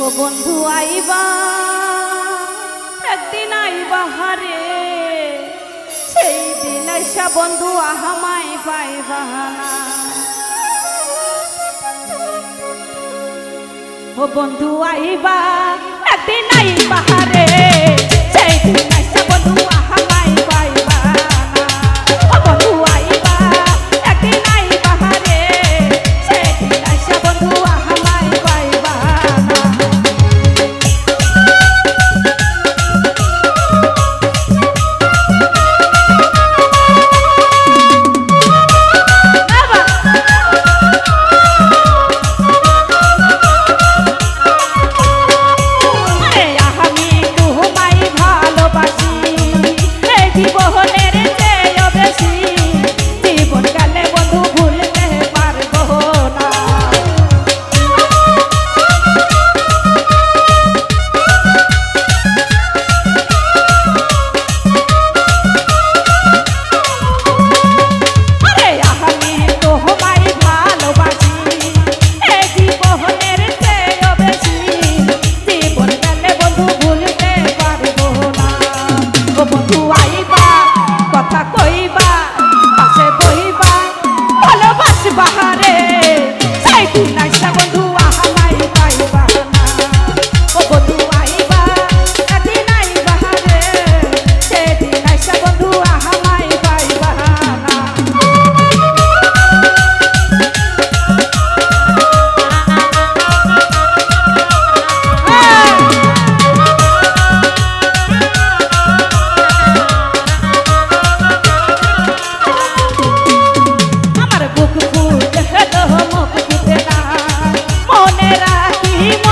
ও বন্ধু, আইবা। একদিন আইবা হারে। সেই দিন আইসা বন্ধু আহামাই পাইবা ও বন্ধু, আইবা। একদিন আইবা হারে। সেই দিন Wow. Y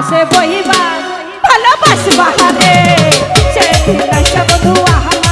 পাশে বহিবা ভালোবাসবা রে সে বন্ধু বন্ধু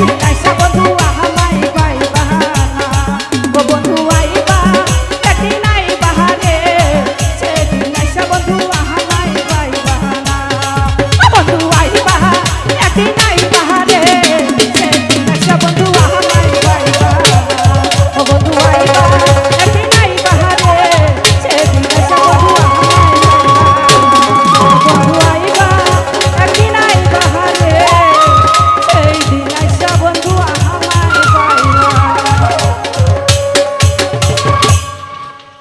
Ay,